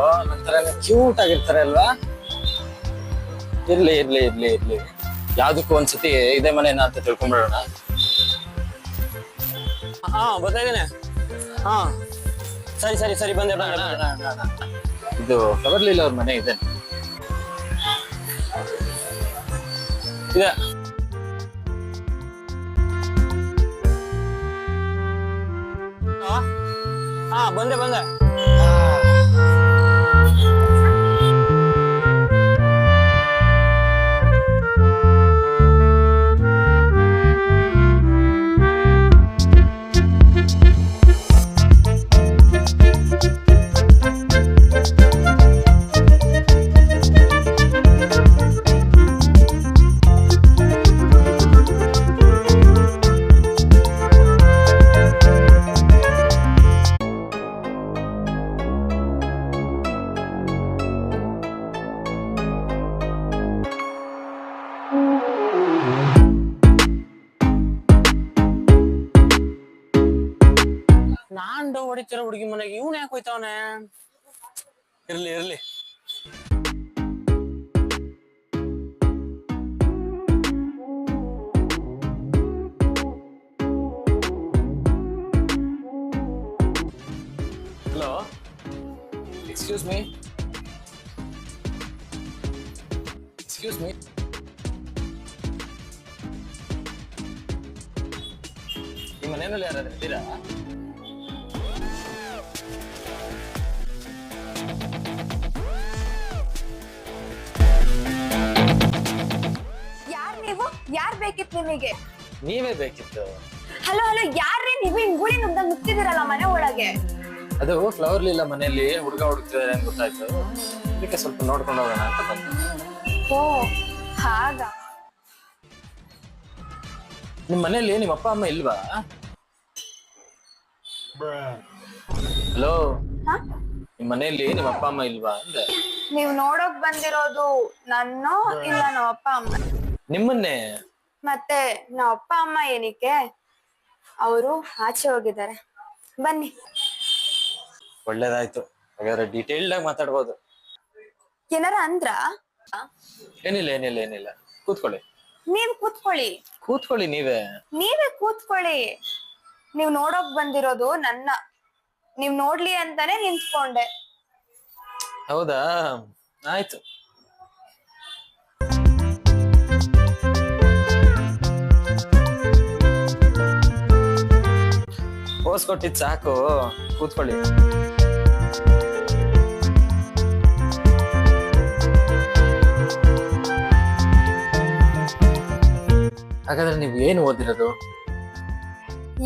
ಹುಡುಗಿರು ಒಂಥರ ಕ್ಯೂಟ್ ಆಗಿರ್ತಾರೆ ಅಲ್ವಾ? ಇರ್ಲಿ ಇರ್ಲಿ ಇರ್ಲಿ ಇರ್ಲಿ. ಯಾವ್ದಕ್ಕೂ ಒಂದ್ಸತಿ ಇದೇ ಮನೆನಾ ಅಂತ ತಿಳ್ಕೊಂಡ್ಬಿಡೋಣ. ಹಾ ಇದ್ದೇನೆ. ಹಾ. ಸರಿ ಸರಿ ಸರಿ ಬಂದೆ. ಇದು ಕವರ್ಲಿಲ್ಲ ಅವ್ರ ಮನೆ ಇದೆ. ಇದೆ? ಹಾ ಬಂದೆ ಬಂದೆ. ನಾನ್ ಡವ್ ಹೊಡಿತಿರೋ ಹುಡುಗಿ ಮನೆಗೆ ಇವ್ನ ಯಾಕೆ ಹೋಯ್ತವನೆ ಇರ್ಲಿ ಇರ್ಲಿ hello excuse me excuse me ಈ ಮನೆಯಲ್ಲಿ ಯಾರಾದ್ರೂ ಇದ್ದೀರಾ ಯಾರ್ ಬೇಕಿತ್ತು ನಿಮಗೆ? ನೀವೇ ಬೇಕಿತ್ತು. ಹಲೋ ಹಲೋ ಯಾರ್ರೀ ನೀವು? ಹಿಂಗ್ ಗುಳಿ ನುಗ್ದಂಗ್ ನುಗ್ತಿದಿರಲ್ಲ ಮನೆ ಒಳಗೆ? ಅದು ಫ್ಲವರ್ ಇಲ್ಲ ಮನೆಯಲ್ಲಿ ಹುಡುಗ ಹುಡುಕ್ತಿದ್ದಾರೆ ಅಂತ ಗೊತ್ತಾಯ್ತು. ಅದಕ್ಕೆ ಸ್ವಲ್ಪ ನೋಡ್ಕೊಂಡು ಹೋಗೋಣ ಅಂತ ಬಂದೆ. ಓ ಹಾಗ? ನಿಮ್ ಮನೆಯಲ್ಲಿ ನಿಮ್ಮ ಅಪ್ಪ ಅಮ್ಮ ಇಲ್ವಾ? ಹಲೋ? ಹ? ನಿಮ್ ಮನೆಯಲ್ಲಿ ನಿಮ್ಮ ಅಪ್ಪ ಅಮ್ಮ ಇಲ್ವಾ ಅಂದ್ರೆ ನೀವ್ ನೋಡೋಕ್ ಬಂದಿರೋದು ನನ್ನೋ ಇಲ್ಲ ನಮ್ಮ ಅಪ್ಪ ಅಮ್ಮ ನಿಮ್ಮನ್ನೇ? ಮತ್ತೆ ನಮ್ಮ ಅಪ್ಪ ಅಮ್ಮ ಏನಕ್ಕೆ? ಅವರು ಆಚೆ ಹೋಗಿದ್ದಾರೆ. ಬನ್ನಿ. ಒಳ್ಳೇದಾಯ್ತು. ಹಾಗಾದ್ರೆ ಡೀಟೇಲ್ಡ್ ಆಗಿ ಮಾತಾಡ್ಬೋದು. ಏನಾರ ಅಂದ್ರ? ಏನಿಲ್ಲ ಏನಿಲ್ಲ ಏನಿಲ್ಲ. ಕೂತ್ಕೊಳ್ಳಿ. ನೀವ್ ಕೂತ್ಕೊಳ್ಳಿ. ಕೂತ್ಕೊಳ್ಳಿ ನೀವೇ. ನೀವೇ ಕೂತ್ಕೊಳ್ಳಿ. ನೀವ್ ನೋಡೋಕ್ ಬಂದಿರೋದು ನನ್ನ. ನೀವ್ ನೋಡ್ಲಿ ಅಂತಾನೆ ನಿಂತ್ಕೊಂಡೆ. ಹೌದಾ? ಆಯ್ತು. ಪೋಸ್ ಕೊಟ್ಟಿದ್ ಸಾಕು. ಕೂತ್ಕೊಳ್ಳಿ. ಹಾಗಾದ್ರೆ ನೀವು ಏನು ಓದಿರೋದು?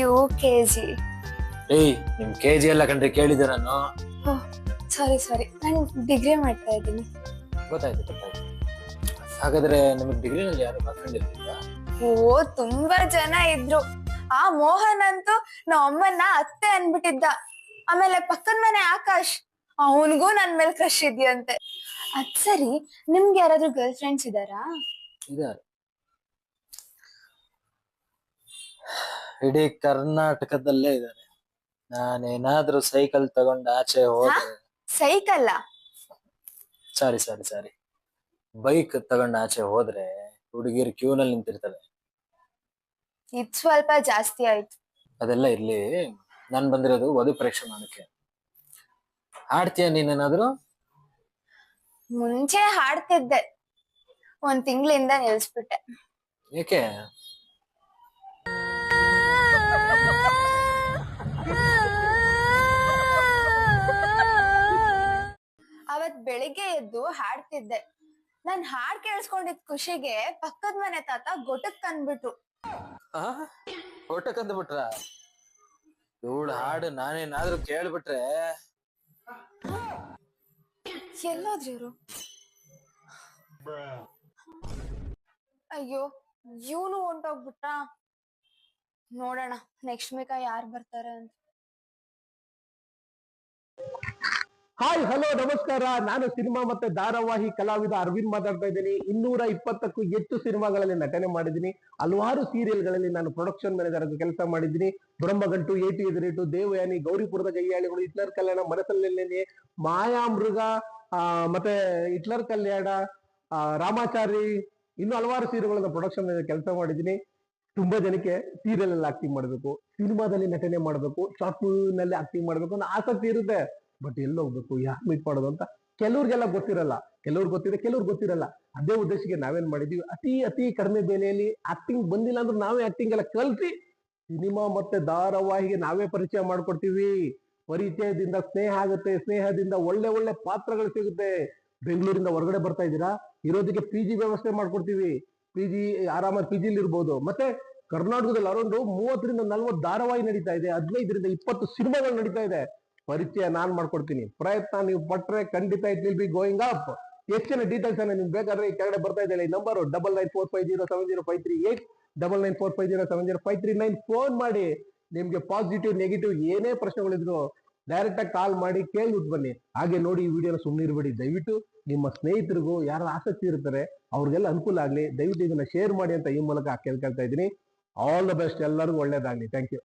U K G. ಏಯ್ ನಿಮ್ ಕೆ ಜಿ ಎಲ್ಲ ಕಂಡ್ರೆ ಕೇಳಿದೆ ನಾನು. ಸಾರಿ ಸಾರಿ ನಾನು ಡಿಗ್ರಿ ಮಾಡ್ತಾ ಇದ್ದೀನಿ. ಗೊತ್ತಾಯ್ತು ಗೊತ್ತಾಯ್ತು. ಹಾಗಾದ್ರೆ ನಿಮಗೆ ಡಿಗ್ರಿನಲ್ಲಿ ಯಾರು ಮಾತಾಡಿರ್ಲಿಲ್ಲ ಓ ತುಂಬಾ ಜನ ಇದ್ರು. ಆ ಮೋಹನ್ ಅಂತೂ ನಮ್ಮ ಅಮ್ಮನ್ನ ಅತ್ತೆ ಅನ್ಬಿಟ್ಟಿದ್ದ. ಆಮೇಲೆ ಪಕ್ಕದ ಮನೆ ಆಕಾಶ್ ಅವನಿಗೂ ನನ್ ಮೇಲೆ ಕ್ರಶ್ ಇದೆಯಂತೆ. ಅದ್ ಸರಿ ನಿಮ್ಗೆ ಯಾರಾದ್ರೂ ಗರ್ಲ್ ಫ್ರೆಂಡ್ಸ್ ಇದಾರಾ? ಇದಾರೆ. ಇಡೀ ಕರ್ನಾಟಕದಲ್ಲೇ ಇದ್ದಾರೆ ನಾನೇನಾದ್ರೂ ಸೈಕಲ್ ತಗೊಂಡ್ ಆಚೆ ಹೋದ್ರೆ ಸೈಕಲ್ಲ ಸಾರಿ ಸಾರಿ ಸಾರಿ. ಬೈಕ್ ತಗೊಂಡ್ ಆಚೆ ಹೋದ್ರೆ ಹುಡುಗಿರು ಕ್ಯೂನಲ್ಲಿ ನಿಂತಿರ್ತಾರೆ. ಇದ್ ಸ್ವಲ್ಪ ಜಾಸ್ತಿ ಆಯ್ತು. ಅದೆಲ್ಲ ಇರ್ಲಿ. ನಾನ್ ಬಂದಿರೋದು ವಧು ಪರೀಕ್ಷೆ ಮಾಡಕ್ಕೆ. ಆಡ್ತೀಯ ನೀನೇನಾದ್ರು? ಮುಂಚೆ ಹಾಡ್ತಿದ್ದೆ ಒಂದ್ ತಿಂಗಳಿಂದ ನಿಲ್ಸ್ಬಿಟ್ಟೆ ಏಕೆ? ಅವತ್ ಬೆಳಿಗ್ಗೆ ಎದ್ದು ಹಾಡ್ತಿದ್ದೆ ನಾನ್ ಹಾಡ್ ಕೇಳಿಸ್ಕೊಂಡಿದ್ ಖುಷಿಗೆ ಪಕ್ಕದ ಮನೆ ತಾತ ಗೊಟಕ್ ಕಂದ್ಬಿಟ್ರು ಊಟಕ್ಕಂತ ಬಿಟ್ರ ಇವಳ ಹಾಡು ನಾನೇನಾದ್ರೂ ಕೇಳ್ಬಿಟ್ರೆ? ಎಲ್ಲೋದ್ರಿ ಇವ್ರು. ಅಯ್ಯೋ, ಇವನು ಹೊಂಟೋಗ್ಬಿಟ್ಟ ನೋಡೋಣ ನೆಕ್ಸ್ಟ್ ಮೇಕ ಯಾರು ಬರ್ತಾರೆ ಅಂತ. ಹಾಯ್ ಹಲೋ ನಮಸ್ಕಾರ. ನಾನು ಸಿನಿಮಾ ಮತ್ತೆ ಧಾರಾವಾಹಿ ಕಲಾವಿದ ಅರವಿಂದ್ ಮಾತಾಡ್ತಾ ಇದ್ದೀನಿ. ಇನ್ನೂರ ಇಪ್ಪತ್ತಕ್ಕೂ ಹೆಚ್ಚು ಸಿನಿಮಾಗಳಲ್ಲಿ ನಟನೆ ಮಾಡಿದ್ದೀನಿ. ಹಲವಾರು ಸೀರಿಯಲ್ಗಳಲ್ಲಿ ನಾನು ಪ್ರೊಡಕ್ಷನ್ ಮ್ಯಾನೇಜರ್ ಆಗಿ ಕೆಲಸ ಮಾಡಿದ್ದೀನಿ. ಬ್ರಹ್ಮಗಂಟು ಏಟು ಎದುರೇಟು, ದೇವಯಾನಿ, ಗೌರಿಪುರದ ಗೈಯಾಳಿಗಳು ಹಿಟ್ಲರ್ ಕಲ್ಯಾಣ ಮನಸ್ಸಲ್ಲೆನೆ ಮಾಯಾಮೃಗ ಮೃಗ ಮತ್ತೆ ಹಿಟ್ಲರ್ ಕಲ್ಯಾಣ ರಾಮಾಚಾರಿ, ಇನ್ನು ಹಲವಾರು ಸೀರಿಯಲ್ಗಳನ್ನ ಪ್ರೊಡಕ್ಷನ್ ಕೆಲಸ ಮಾಡಿದ್ದೀನಿ. ತುಂಬಾ ಜನಕ್ಕೆ ಸೀರಿಯಲ್ ಅಲ್ಲಿ ಆಕ್ಟಿಂಗ್ ಮಾಡಬೇಕು. ಸಿನಿಮಾದಲ್ಲಿ ನಟನೆ ಮಾಡಬೇಕು. ಶಾರ್ಟ್ನಲ್ಲಿ ಆಕ್ಟಿಂಗ್ ಮಾಡಬೇಕು ಅನ್ನೋ ಆಸಕ್ತಿ ಇರುತ್ತೆ. ಬಟ್ ಎಲ್ಲಿ ಹೋಗ್ಬೇಕು ಯಾರು ಮೀಟ್ ಮಾಡೋದು ಅಂತ ಕೆಲವ್ರಿಗೆಲ್ಲ ಗೊತ್ತಿರಲ್ಲ. ಕೆಲವ್ರಿಗೆ ಗೊತ್ತಿದೆ ಕೆಲವ್ರಿಗೆ ಗೊತ್ತಿರಲ್ಲ. ಅದೇ ಉದ್ದೇಶಕ್ಕೆ ನಾವೇನ್ ಮಾಡಿದೀವಿ? ಅತಿ ಅತಿ ಕಡಿಮೆ ಬೆಲೆಯಲ್ಲಿ ಆಕ್ಟಿಂಗ್ ಬಂದಿಲ್ಲ ಅಂದ್ರೆ ನಾವೇ ಆಕ್ಟಿಂಗ್ ಎಲ್ಲ ಕಲ್ತಿ ಸಿನಿಮಾ ಮತ್ತೆ ಧಾರಾವಾಹಿಗೆ ನಾವೇ ಪರಿಚಯ ಮಾಡ್ಕೊಡ್ತೀವಿ. ಪರಿಚಯದಿಂದ ಸ್ನೇಹ ಆಗುತ್ತೆ, ಸ್ನೇಹದಿಂದ ಒಳ್ಳೆ ಒಳ್ಳೆ ಪಾತ್ರಗಳು ಸಿಗುತ್ತೆ. ಬೆಂಗಳೂರಿಂದ ಹೊರಗಡೆ ಬರ್ತಾ ಇದ್ದೀರಾ? ಇರೋದಕ್ಕೆ ಪಿ ಜಿ ವ್ಯವಸ್ಥೆ ಮಾಡ್ಕೊಡ್ತೀವಿ. ಪಿ ಜಿ ಆರಾಮಾಗಿ ಪಿ ಜಿಲಿ ಇರ್ಬೋದು. ಮತ್ತೆ ಕರ್ನಾಟಕದಲ್ಲಿ ಅರೌಂಡ್ ಮೂವತ್ತರಿಂದ ನಲ್ವತ್ತು ಧಾರಾವಾಹಿ ನಡೀತಾ ಇದೆ. ಹದಿನೈದರಿಂದ ಇಪ್ಪತ್ತು ಸಿನಿಮಾಗಳು ನಡೀತಾ ಇದೆ. ಪರಿಚಯ ನಾನ್ ಮಾಡ್ಕೊಡ್ತೀನಿ. ಪ್ರಯತ್ನ ನೀವು ಪಟ್ರೆ ಖಂಡಿತ it will be going up ಹೆಚ್ಚಿನ ಡೀಟೇಲ್ಸ್ ಅನ್ನ ನಿಮ್ಗೆ ಬೇಕಾದ್ರೆ ಈ ಕೆಳಗಡೆ ಬರ್ತಾ ಇದೆ ಈ number double nine four five zero seven zero five three eight double nine four five zero seven zero five three nine phone ಮಾಡಿ. ನಿಮ್ಗೆ ಪಾಸಿಟಿವ್ ನೆಗೆಟಿವ್ ಏನೇ ಪ್ರಶ್ನೆಗಳಿದ್ರು ಡೈರೆಕ್ಟ್ ಆಗಿ ಕಾಲ್ ಮಾಡಿ ಕೇಳ್ಬಿಟ್ಟು ಬನ್ನಿ. ಹಾಗೆ ನೋಡಿ ಈ ವಿಡಿಯೋನ ಸುಮ್ಮನೆ ಇರಬೇಡಿ. ದಯವಿಟ್ಟು ನಿಮ್ಮ ಸ್ನೇಹಿತರಿಗೂ ಯಾರು ಆಸಕ್ತಿ ಇರ್ತಾರೆ ಅವ್ರಿಗೆಲ್ಲ ಅನುಕೂಲ ಆಗ್ಲಿ. ದಯವಿಟ್ಟು ಇದನ್ನ ಶೇರ್ ಮಾಡಿ ಅಂತ ಈ ಮೂಲಕ ಕೇಳ್ಕೊಳ್ತಾ ಇದ್ದೀನಿ. ಆಲ್ ದ ಬೆಸ್ಟ್ ಎಲ್ಲರಿಗೂ ಒಳ್ಳೇದಾಗ್ಲಿ. Thank you